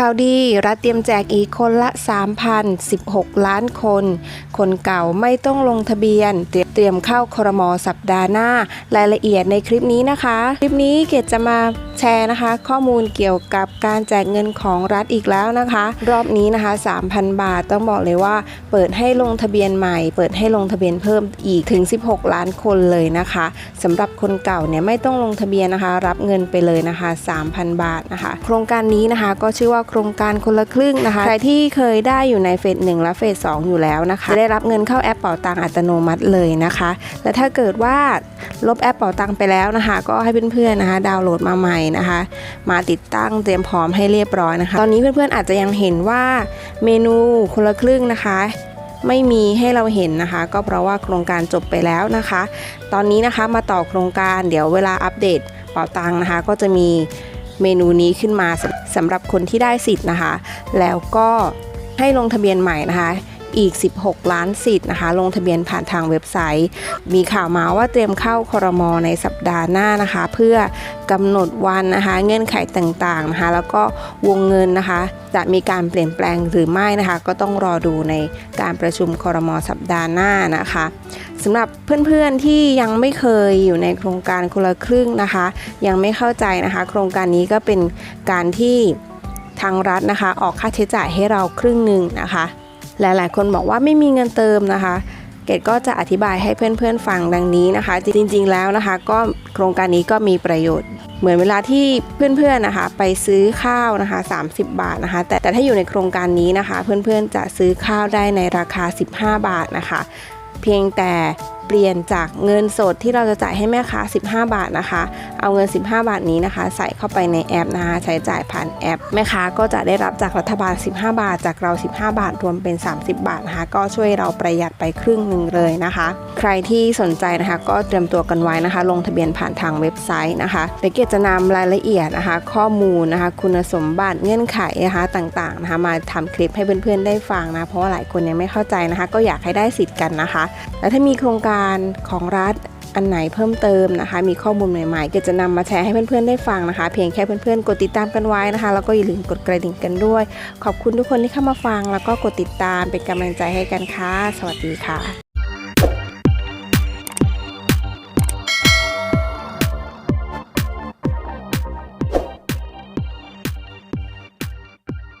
ข่าวดีรัฐเตรียมแจกอีกคนละ 3,016 ล้านคน คนเก่าไม่ต้องลงทะเบียน เตรียมเข้าครมสัปดาห์หน้า รายละเอียดในคลิปนี้นะคะ คลิปนี้เกดจะมาแชร์นะคะ ข้อมูลเกี่ยวกับการแจกเงินของรัฐอีกแล้วนะคะ รอบนี้นะคะ 3,000 บาทต้องบอกเลยว่า เปิดให้ลงทะเบียนใหม่ เปิดให้ลงทะเบียนเพิ่มอีกถึง 16 ล้านคนเลยนะคะสำหรับคนเก่าเนี่ยไม่ต้องลงทะเบียนนะคะ รับเงินไปเลยนะคะ 3,000 บาทนะคะ โครงการนี้นะคะ ก็ชื่อว่าโครงการคนละครึ่งนะคะใครที่เคยได้อยู่ในเฟส1และเฟส2อยู่แล้วนะคะจะได้รับเงินเข้าแอปเป๋าตังอัตโนมัติเลยนะคะ และถ้าเกิดว่าลบแอปเป๋าตังไปแล้วนะคะ ก็ให้เพื่อนๆนะคะ ดาวน์โหลดมาใหม่นะคะ มาติดตั้งเตรียมพร้อมให้เรียบร้อยนะคะ ตอนนี้เพื่อนๆอาจจะยังเห็นว่าเมนูคนละครึ่งนะคะไม่มีให้เราเห็นนะคะ ก็เพราะว่าโครงการจบไปแล้วนะคะ ตอนนี้นะคะมาต่อโครงการเดี๋ยวเวลาอัปเดตเป๋าตังนะคะ ก็จะมีเมนูนี้ขึ้นมาสำสำหรับคนที่ได้สิทธิ์นะคะ แล้วก็ให้ลงทะเบียนใหม่นะคะ อีก 16 ล้านสิทธิ์นะคะ ลงทะเบียนผ่านทางเว็บไซต์ มีข่าวมาว่าเตรียมเข้าคอรมอในสัปดาห์หน้านะคะ เพื่อกำหนดวันนะคะ เงื่อนไขต่างๆนะคะ แล้วก็วงเงินนะคะ จะมีการเปลี่ยนแปลงหรือไม่นะคะ ก็ต้องรอดูในการประชุมคอรมอสัปดาห์หน้านะคะสำหรับเพื่อนๆที่ยังไม่เคยอยู่ในโครงการคนละครึ่งนะคะ ยังไม่เข้าใจนะคะ โครงการนี้ก็เป็นการที่ทางรัฐนะคะ ออกค่าใช้จ่ายให้เราครึ่งหนึ่งนะคะ หลายๆ คนบอกว่าไม่มีเงินเติมนะคะ เกดก็จะอธิบายให้เพื่อนๆฟังดังนี้นะคะ จริงๆแล้วนะคะ ก็โครงการนี้ก็มีประโยชน์ เหมือนเวลาที่เพื่อนๆนะคะ ไปซื้อข้าวนะคะ 30 บาทนะคะ แต่แต่ถ้าอยู่ในโครงการนี้นะคะ เพื่อนๆจะซื้อข้าวได้ในราคา 15 บาทนะคะ เพียงแต่เปลี่ยนจากเงินสดที่เราจะจ่ายให้แม่ค้า 15 บาทนะคะ เอาเงิน 15 บาทนี้นะคะ ใส่เข้าไปในแอปนะคะใช้จ่ายผ่านแอป แม่ค้าก็จะได้รับจากรัฐบาล 15 บาท จากเรา 15 บาทรวมเป็น 30 บาทนะคะก็ช่วยเราประหยัดไปครึ่งหนึ่งเลยนะคะ ใครที่สนใจนะคะ ก็เตรียมตัวกันไว้นะคะ ลงทะเบียนผ่านทางเว็บไซต์นะคะเดี๋ยวเกดจะนำรายละเอียดนะคะ ข้อมูลนะคะ คุณสมบัติเงื่อนไขนะคะต่างๆนะคะมาทำคลิปให้เพื่อนๆได้ฟังนะเพราะว่าหลายคนยังไม่เข้าใจนะคะ ก็อยากให้ได้สิทธิ์กันนะคะ แล้วถ้ามีโครงการของรัฐอันไหนเพิ่มเติมนะคะ มีข้อมูลใหม่ๆก็จะนำมาแชร์ให้เพื่อนๆได้ฟังนะคะ เพียงแค่เพื่อนๆ กดติดตามกันไว้นะคะ แล้วก็อย่าลืมกดกระดิ่งกันด้วย ขอบคุณทุกคนที่เข้ามาฟัง แล้วก็กดติดตามเป็นกำลังใจให้กันค่ะ สวัสดีค่ะ